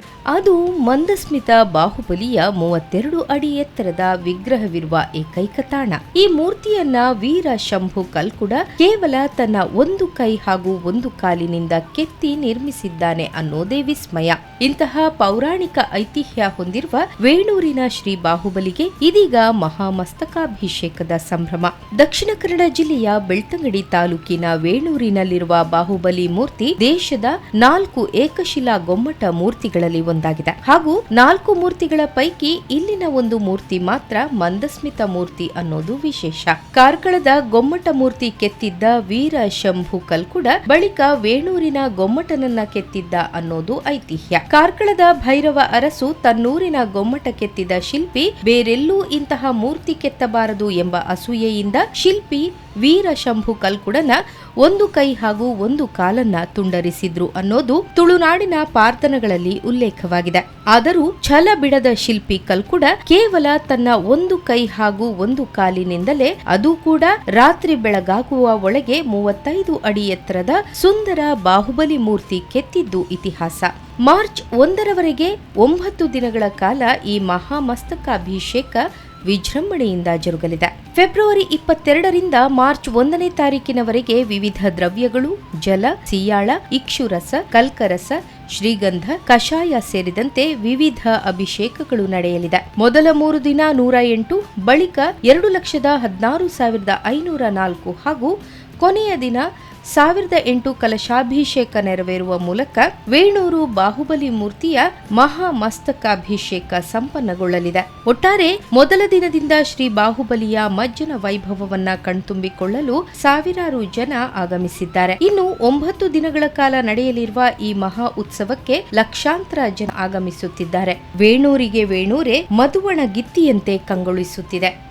you ಅದು ಮಂದಸ್ಮಿತ ಬಾಹುಬಲಿಯ ಮೂವತ್ತೆರಡು ಅಡಿ ಎತ್ತರದ ವಿಗ್ರಹವಿರುವ ಏಕೈಕ ತಾಣ. ಈ ಮೂರ್ತಿಯನ್ನ ವೀರ ಶಂಭು ಕಲ್ಕುಡ ಕೇವಲ ತನ್ನ ಒಂದು ಕೈ ಹಾಗೂ ಒಂದು ಕಾಲಿನಿಂದ ಕೆತ್ತಿ ನಿರ್ಮಿಸಿದ್ದಾನೆ ಅನ್ನೋದೇ ವಿಸ್ಮಯ. ಇಂತಹ ಪೌರಾಣಿಕ ಐತಿಹ್ಯ ಹೊಂದಿರುವ ವೇಣೂರಿನ ಶ್ರೀ ಬಾಹುಬಲಿಗೆ ಇದೀಗ ಮಹಾಮಸ್ತಕಾಭಿಷೇಕದ ಸಂಭ್ರಮ. ದಕ್ಷಿಣ ಕನ್ನಡ ಜಿಲ್ಲೆಯ ಬೆಳ್ತಂಗಡಿ ತಾಲೂಕಿನ ವೇಣೂರಿನಲ್ಲಿರುವ ಬಾಹುಬಲಿ ಮೂರ್ತಿ ದೇಶದ ನಾಲ್ಕು ಏಕಶಿಲಾ ಗೊಮ್ಮಟ ಮೂರ್ತಿಗಳಲ್ಲಿ ಒಂದಾಗಿದೆ. ಹಾಗೂ ನಾಲ್ಕು ಮೂರ್ತಿಗಳ ಪೈಕಿ ಇಲ್ಲಿನ ಒಂದು ಮೂರ್ತಿ ಮಾತ್ರ ಮಂದಸ್ಮಿತ ಮೂರ್ತಿ ಅನ್ನೋದು ವಿಶೇಷ. ಕಾರ್ಕಳದ ಗೊಮ್ಮಟ ಮೂರ್ತಿ ಕೆತ್ತಿದ್ದ ವೀರ ಶಂಭು ಕಲ್ಕುಡ ಬಳಿಕ ವೇಣೂರಿನ ಗೊಮ್ಮಟನನ್ನ ಕೆತ್ತಿದ್ದ ಅನ್ನೋದು ಐತಿಹ್ಯ. ಕಾರ್ಕಳದ ಭೈರವ ಅರಸು ತನ್ನೂರಿನ ಗೊಮ್ಮಟ ಕೆತ್ತಿದ ಶಿಲ್ಪಿ ಬೇರೆಲ್ಲೂ ಇಂತಹ ಮೂರ್ತಿ ಕೆತ್ತಬಾರದು ಎಂಬ ಅಸೂಯೆಯಿಂದ ಶಿಲ್ಪಿ ವೀರ ಶಂಭು ಕಲ್ಕುಡನ ಒಂದು ಕೈ ಹಾಗೂ ಒಂದು ಕಾಲನ್ನ ತುಂಡರಿಸಿದ್ರು ಅನ್ನೋದು ತುಳುನಾಡಿನ ಪಾರ್ಥನಗಳಲ್ಲಿ ಉಲ್ಲೇಖವಾಗಿದೆ ಆದರೂ ಛಲ ಬಿಡದ ಶಿಲ್ಪಿ ಕಲ್ಕುಡ ಕೇವಲ ತನ್ನ ಒಂದು ಕೈ ಹಾಗೂ ಒಂದು ಕಾಲಿನಿಂದಲೇ ಅದು ಕೂಡ ರಾತ್ರಿ ಬೆಳಗಾಗುವ ಒಳಗೆ ಮೂವತ್ತೈದು ಅಡಿ ಎತ್ತರದ ಸುಂದರ ಬಾಹುಬಲಿ ಮೂರ್ತಿ ಕೆತ್ತಿದ್ದು ಇತಿಹಾಸ. ಮಾರ್ಚ್ ಒಂದರವರೆಗೆ ಒಂಬತ್ತು ದಿನಗಳ ಕಾಲ ಈ ಮಹಾಮಸ್ತಕಾಭಿಷೇಕ ವಿಜೃಂಭಣೆಯಿಂದ ಜರುಗಲಿದೆ. ಫೆಬ್ರವರಿ ಇಪ್ಪತ್ತೆರಡರಿಂದ ಮಾರ್ಚ್ ಒಂದನೇ ತಾರೀಕಿನವರೆಗೆ ವಿವಿಧ ದ್ರವ್ಯಗಳು, ಜಲ, ಸಿಯಾಳ, ಇಕ್ಷುರಸ, ಕಲ್ಕರಸ ಶ್ರೀಗಂಧ, ಕಷಾಯ ಸೇರಿದಂತೆ ವಿವಿಧ ಅಭಿಷೇಕಗಳು ನಡೆಯಲಿದೆ. ಮೊದಲ ಮೂರು ದಿನ ನೂರ ಎಂಟು, ಬಳಿಕ ಎರಡು ಲಕ್ಷದ ಹದಿನಾರು ಸಾವಿರದ ಐನೂರ ನಾಲ್ಕು ಹಾಗೂ ಕೊನೆಯ ದಿನ ಸಾವಿರದ ಎಂಟು ಕಲಶಾಭಿಷೇಕ ನೆರವೇರುವ ಮೂಲಕ ವೇಣೂರು ಬಾಹುಬಲಿ ಮೂರ್ತಿಯ ಮಹಾಮಸ್ತಕಾಭಿಷೇಕ ಸಂಪನ್ನಗೊಳ್ಳಲಿದೆ. ಒಟ್ಟಾರೆ ಮೊದಲ ದಿನದಿಂದ ಶ್ರೀ ಬಾಹುಬಲಿಯ ಮಜ್ಜನ ವೈಭವವನ್ನ ಕಣ್ತುಂಬಿಕೊಳ್ಳಲು ಸಾವಿರಾರು ಜನ ಆಗಮಿಸಿದ್ದಾರೆ. ಇನ್ನು ಒಂಬತ್ತು ದಿನಗಳ ಕಾಲ ನಡೆಯಲಿರುವ ಈ ಮಹಾ ಉತ್ಸವಕ್ಕೆ ಲಕ್ಷಾಂತರ ಜನ ಆಗಮಿಸುತ್ತಿದ್ದಾರೆ. ವೇಣೂರಿಗೆ ವೇಣೂರೇ ಮಧುವಣ ಗಿತ್ತಿಯಂತೆ ಕಂಗೊಳಿಸುತ್ತಿದೆ.